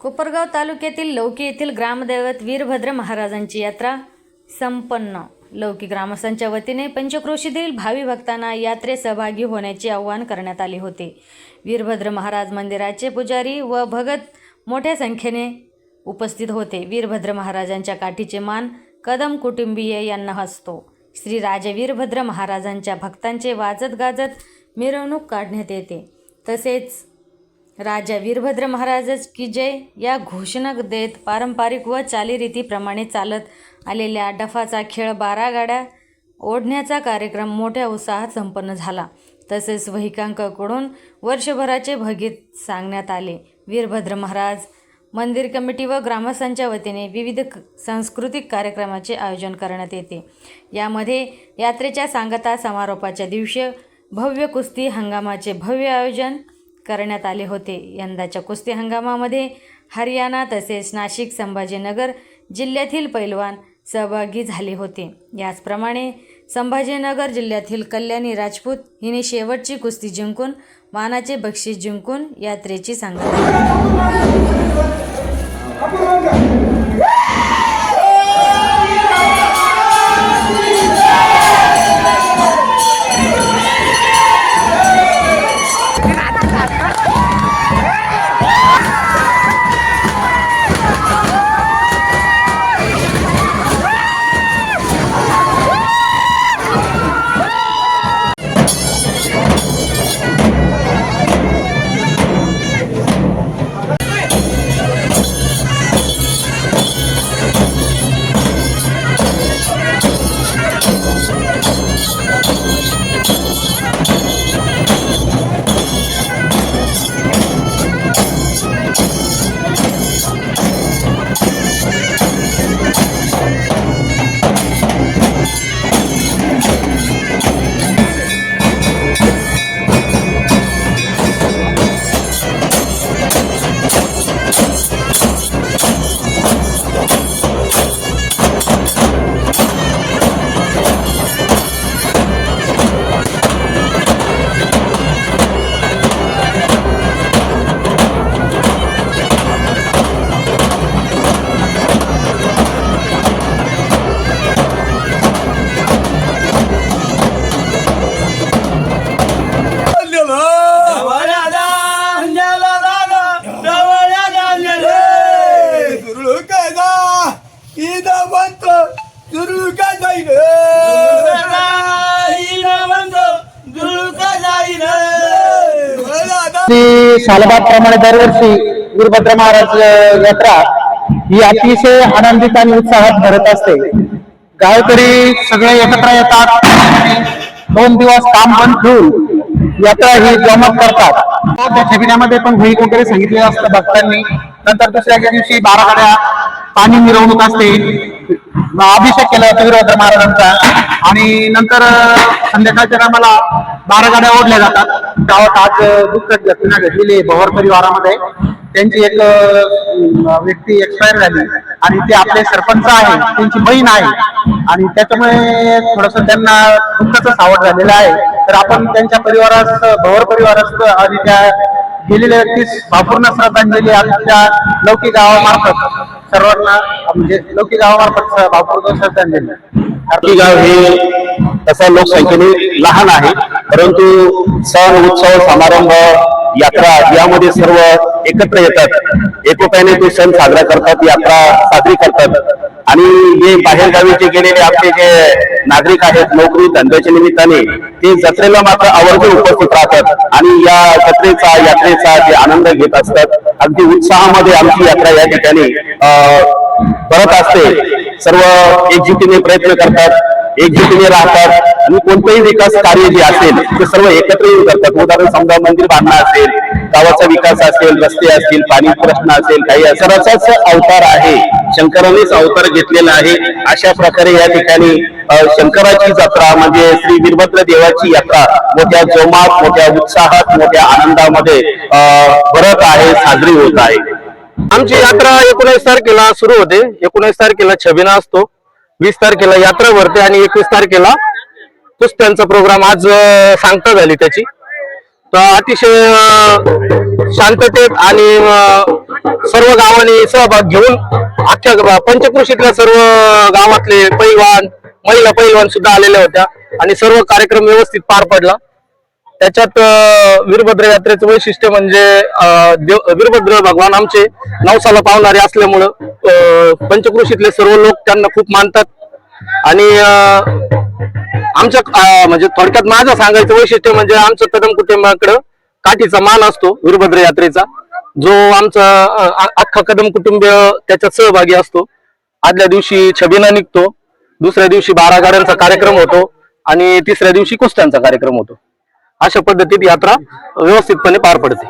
कोपरगाव तालुक्यातील लौकी येथील ग्रामदैवत वीरभद्र महाराजांची यात्रा संपन्न. लौकी ग्रामस्थांच्या वतीने पंचक्रोशीतील भावी भक्तांना यात्रेत सहभागी होण्याचे आवाहन करण्यात आले होते. वीरभद्र महाराज मंदिराचे पुजारी व भगत मोठ्या संख्येने उपस्थित होते. वीरभद्र महाराजांच्या काठीचे मान कदम कुटुंबीय यांना हसतो श्री राजे वीरभद्र महाराजांच्या भक्तांचे वाजत गाजत मिरवणूक काढण्यात येते. तसेच राजा वीरभद्र महाराजच की जय? या घोषणा देत पारंपरिक व चालीरीतीप्रमाणे चालत आलेल्या डफाचा खेळ बारा गाड्या ओढण्याचा कार्यक्रम मोठ्या उत्साहात संपन्न झाला. तसेच वहिकांकडून वर्षभराचे भगीत सांगण्यात आले. वीरभद्र महाराज मंदिर कमिटी व ग्रामस्थांच्या वतीने विविध सांस्कृतिक कार्यक्रमाचे आयोजन करण्यात येते. यामध्ये यात्रेच्या सांगता समारोपाच्या दिवशी भव्य कुस्ती हंगामाचे भव्य आयोजन करण्यात आले होते. यंदाच्या कुस्ती हंगामामध्ये हरियाणा तसेच नाशिक संभाजीनगर जिल्ह्यातील पैलवान सहभागी झाले होते. याचप्रमाणे संभाजीनगर जिल्ह्यातील कल्याणी राजपूत हिने शेवटची कुस्ती जिंकून मानाचे बक्षीस जिंकून यात्रेची सांगता. सालबाग प्रमाणे दरवर्षी वीरभद्र महाराज यात्रा ही अतिशय आनंदित आणि उत्साहात भरत असते. गावकरी सगळे एकत्र येतात दोन दिवस काम बंद ठेवून यात्रा ही जमत करतात. त्या छबिन्यामध्ये पण भूमिक वगैरे सांगितलेलं असतं भक्तांनी. नंतर दुसऱ्या दिवशी बारा गाड्या पाणी मिरवणूक असते. अभिषेक केला जातो वीरभद्र महाराजांचा. आणि नंतर संध्याकाळच्या टायमाला बारा गाड्या ओढल्या जातात. गावात आज दुःखद घटना घडलेली आहे भवर परिवारामध्ये. त्यांची एक व्यक्ती एक्सपायर झाली आणि ते आपले सरपंच आहे त्यांची बहीण आहे. आणि त्याच्यामुळे थोडस त्यांना दुःखाचं सावट झालेलं आहे. तर आपण त्यांच्या परिवारास भवर परिवारास आणि त्या गेलेल्या व्यक्तीस भावपूर्ण श्रद्धांजली आपल्या लौकिक गावामार्फत सर्वांना म्हणजे लौकिक गावामार्फत भावपूर्ण श्रद्धांजली. आरती गाव हे तसा लोकसंख्येने लहान आहे. परंतु सण उत्सव समारंभ यात्रा यामध्ये सर्व एकत्र येतात. एकोप्याने तो सण साजरा करतात यात्रा साजरी करतात. आणि जे बाहेर गावीचे गेलेले आपले जे नागरिक आहेत नोकरी धंद्याच्या निमित्ताने ते जत्रेला मात्र आवर्जून उपस्थित राहतात. आणि या जत्रेचा यात्रेचा जे आनंद घेत असतात अगदी उत्साहामध्ये आमची यात्रा या ठिकाणी अं, करत असते. सर्व एकजुटीने प्रयत्न करतात एकजुटीने राहतात. आणि कोणतेही विकास कार्य जे असेल ते सर्व एकत्र येऊन करतात. उदाहरण समजा मंदिर बांधणं असेल गावाचा विकास असेल रस्ते असतील पाणी प्रश्न असेल काही असराचाच अवतार आहे. शंकरानेच अवतार घेतलेला आहे. अशा प्रकारे या ठिकाणी शंकराची जत्रा म्हणजे श्री वीरभद्र देवाची यात्रा मोठ्या जोमात मोठ्या उत्साहात मोठ्या आनंदामध्ये भरत आहे साजरी होत आहे. आमची यात्रा एकोणीस तारखेला सुरू होते. एकोणीस तारखेला छबिना असतो. वीस तारखेला यात्रा भरते आणि एकवीस तारखेला कुस्त्यांचा प्रोग्राम आज सांगता झाली त्याची. तर अतिशय शांततेत आणि सर्व गावांनी सहभाग घेऊन अख्ख्या पंचकृषीतल्या सर्व गावातले पैलवान महिला पैलवान सुद्धा आलेल्या होत्या आणि सर्व कार्यक्रम व्यवस्थित पार पडला. त्याच्यात वीरभद्र यात्रेचं वैशिष्ट्य म्हणजे वीरभद्र भगवान आमचे नवसाला पावणारे असल्यामुळं पंचकृषीतले सर्व लोक त्यांना खूप मानतात. आणि आमच्या म्हणजे थोडक्यात माझं सांगायचं वैशिष्ट्य म्हणजे आमचं कदम कुटुंबाकडं काठीचा मान असतो वीरभद्र यात्रेचा. जो आमचा अख्खा कदम कुटुंब त्याच्यात सहभागी असतो. आदल्या दिवशी छबिना निघतो दुसऱ्या दिवशी बारा गाड्यांचा कार्यक्रम होतो आणि तिसऱ्या दिवशी कुस्त्यांचा कार्यक्रम होतो. अशा पद्धतीत यात्रा व्यवस्थितपणे पार पडते.